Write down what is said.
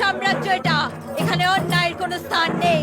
সাম্রাজ্য এটা। এখানে অন্যায়ের কোনো স্থান নেই।